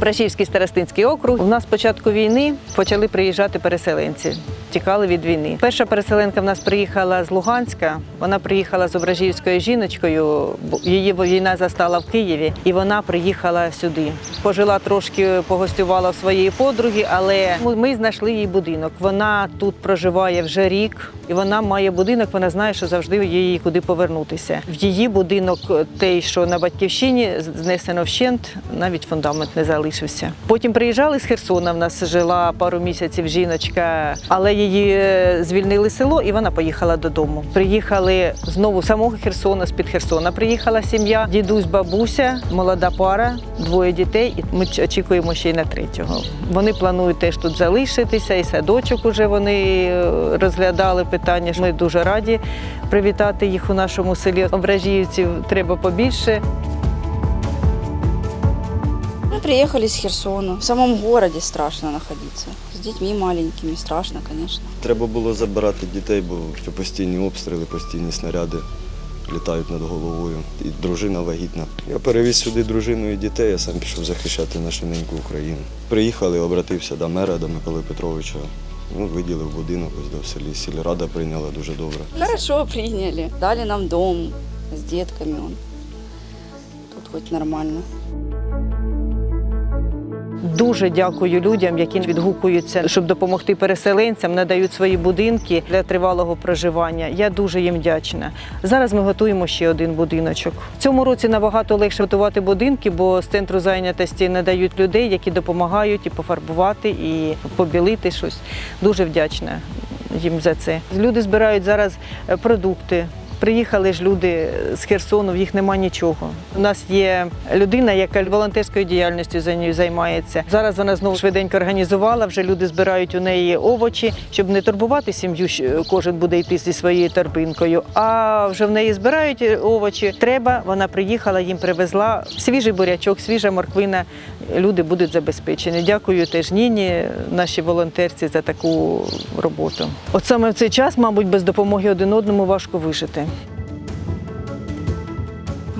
Брашівський старостинський округ. У нас з початку війни почали приїжджати переселенці. Тікали від війни. Перша переселенка в нас приїхала з Луганська. Вона приїхала з ображівською жіночкою. Її війна застала в Києві, і вона приїхала сюди. Пожила трошки, погостювала в своєї подруги, але ми- знайшли їй будинок. Вона тут проживає вже рік, і вона має будинок. Вона знає, що завжди їй куди повернутися. В її будинок, той, що на батьківщині, знесено вщент, навіть фундамент не залишився. Потім приїжджали з Херсона. В нас жила пару місяців жіночка, але її е, звільнили село, і вона поїхала додому. Приїхали знову самого Херсона, з під Херсона. Приїхала сім'я, дідусь, бабуся, молода пара, двоє дітей. І ми очікуємо ще й на третього. Вони планують теж тут залишитися, і садочок уже вони е, розглядали питання. Ми дуже раді привітати їх у нашому селі. Ображіївців треба побільше. Мы приехали с Херсона. В самом городе страшно находиться. С детьми маленькими страшно, конечно. Треба було забирати дітей, бо постійні обстріли, постійні снаряди літають над головою. І дружина вагітна. Я перевіз сюди дружину і дітей, я сам пішов захищати нашу неньку Україну. Приїхали, обратився до мера, до Миколи Петровича. Ну, виділив будинок ось до селі. Сільрада прийняла дуже добре. Хорошо приняли. Дали нам дом с детками. Он. Тут хоть нормально. Дуже дякую людям, які відгукуються, щоб допомогти переселенцям, надають свої будинки для тривалого проживання. Я дуже їм вдячна. Зараз ми готуємо ще один будиночок. В цьому році набагато легше готувати будинки, бо з центру зайнятості надають людей, які допомагають і пофарбувати, і побілити щось. Дуже вдячна їм за це. Люди збирають зараз е, продукти. Приїхали ж люди з Херсону, в їх нема нічого. У нас є людина, яка волонтерською діяльністю за нею займається. Зараз вона знову швиденько організувала. Вже люди збирають у неї овочі, щоб не турбувати сім'ю. Кожен буде йти зі своєю торбинкою. А вже в неї збирають овочі. Треба. Вона приїхала, їм привезла свіжий бурячок, свіжа морквина. Люди будуть забезпечені. Дякую теж Ніні, нашій волонтерці, за таку роботу. От саме в цей час, мабуть, без допомоги один одному важко вижити.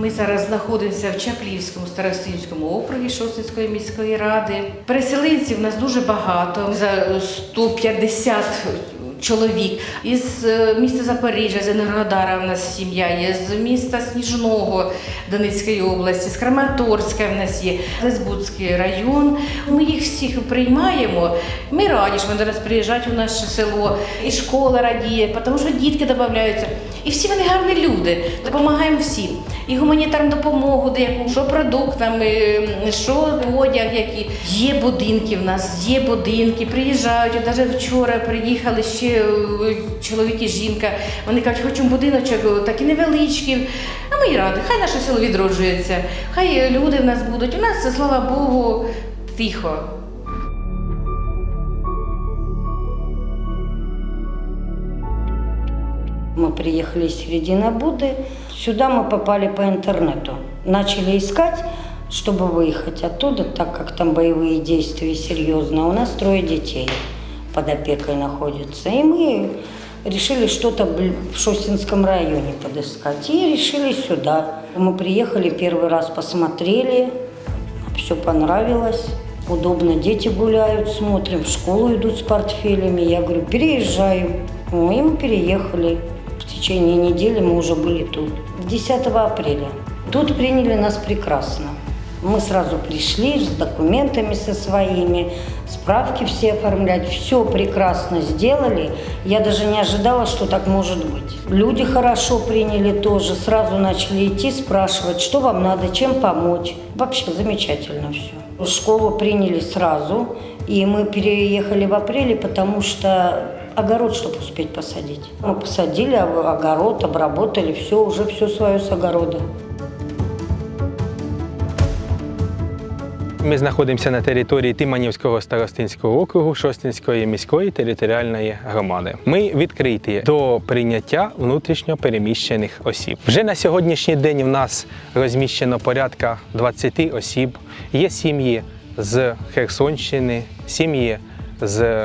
Ми зараз знаходимося в Чаплівському старостинському округі Шостинської міської ради. Переселенців у нас дуже багато, за 150 чоловік. Із е, міста Запоріжжя, з Енергодара в нас сім'я є, з міста Сніжного Донецької області, з Краматорська в нас є, Лесбудський район. Ми їх всіх приймаємо. Ми раді, що вони до приїжджають у наше село, і школа радіє, тому що дітки додаються. І всі вони гарні люди. Допомагаємо всім. І гуманітарну допомогу, деяку, що продуктами, що одяг, які. Є будинки в нас, є будинки, приїжджають. Навіть вчора приїхали ще е, чоловік і жінка. Вони кажуть, хочемо будиночок, такий невеличкий. А ми й раді, хай наше село відроджується, хай люди в нас будуть. У нас, слава Богу, тихо. Мы приехали из середины Буды. Сюда мы попали по интернету. Начали искать, чтобы выехать оттуда, так как там боевые действия серьезные. У нас трое детей под опекой находятся. И мы решили что-то в Шостинском районе подыскать. И решили сюда. Мы приехали первый раз, посмотрели, все понравилось. Удобно, дети гуляют, смотрим, в школу идут с портфелями. Я говорю, переезжаем. И мы переехали. В течение недели мы уже были тут. 10 апреля. Тут приняли нас прекрасно. Мы сразу пришли с документами со своими, справки все оформлять. Все прекрасно сделали. Я даже не ожидала, что так может быть. Люди хорошо приняли тоже. Сразу начали идти, спрашивать, что вам надо, чем помочь. Вообще замечательно все. Школу приняли сразу. И мы переехали в апреле, потому что огород, чтобы успеть посадить. Мы посадили ог- огород, обработали все, уже все свое с огорода. Ми знаходимося на території Тиманівського старостинського округу Шостинської міської територіальної громади. Ми відкриті до прийняття внутрішньо переміщених осіб. Вже на сьогоднішній день в нас розміщено порядка 20 осіб. Є сім'ї з Херсонщини, сім'ї з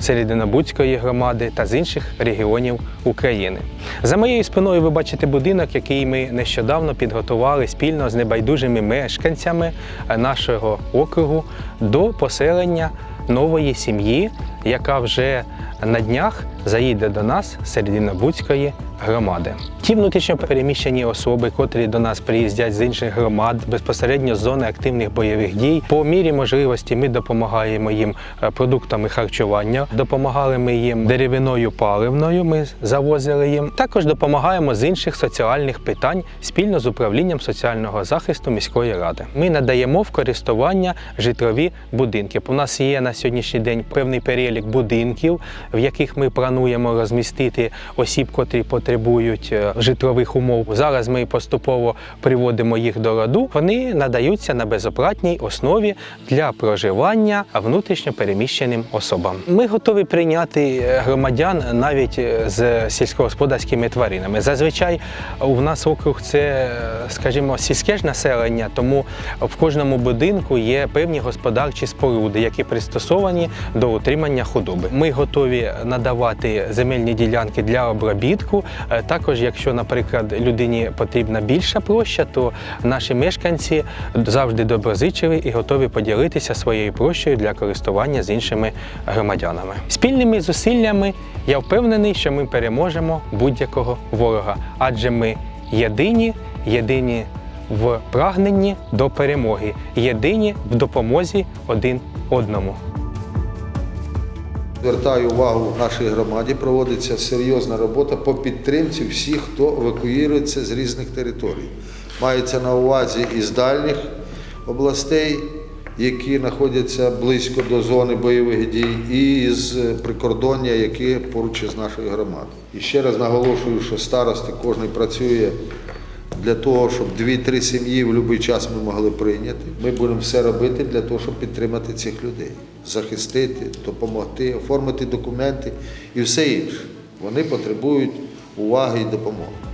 Серединобудської громади та з інших регіонів України. За моєю спиною ви бачите будинок, який ми нещодавно підготували спільно з небайдужими мешканцями нашого округу до поселення нової сім'ї, яка вже на днях заїде до нас з Серединобудської громади. Ті внутрішньо переміщені особи, котрі до нас приїздять з інших громад, безпосередньо з зони активних бойових дій. По мірі можливості ми допомагаємо їм е, продуктами харчування, допомагали ми їм деревиною паливною. Ми завозили їм. Також допомагаємо з інших соціальних питань спільно з управлінням соціального захисту міської ради. Ми надаємо в користування житлові будинки. У нас є на сьогоднішній день певний перелік будинків, в яких ми плануємо розмістити осіб, котрі потребують е, житлових умов. Зараз ми поступово приводимо їх до ладу. Вони надаються на безоплатній основі для проживання внутрішньо переміщеним особам. Ми готові прийняти е, громадян навіть е, з сільськогосподарськими тваринами. Зазвичай у нас округ це, скажімо, сільське ж населення, тому в кожному будинку є певні господарчі споруди, які пристосовані до утримання худоби. Ми готові надавати земельні ділянки для обробітку. Е, Також, якщо, наприклад, людині потрібна більша площа, то наші мешканці завжди доброзичливі і готові поділитися своєю площею для користування з іншими громадянами. Спільними зусиллями я впевнений, що ми переможемо будь-якого ворога, адже ми єдині, єдині в прагненні до перемоги, єдині в допомозі один одному. Звертаю увагу нашій громаді, проводиться серйозна робота по підтримці всіх, хто евакуюється з різних територій. Мається на увазі із дальніх областей, які знаходяться близько до зони бойових дій, і з прикордоння, які поруч із нашою громадою. І ще раз наголошую, що старости кожен працює для того, щоб дві-три сім'ї в будь-який час ми могли прийняти. Ми будемо все робити для того, щоб підтримати цих людей, захистити, допомогти, оформити документи і все інше. Вони потребують уваги і допомоги.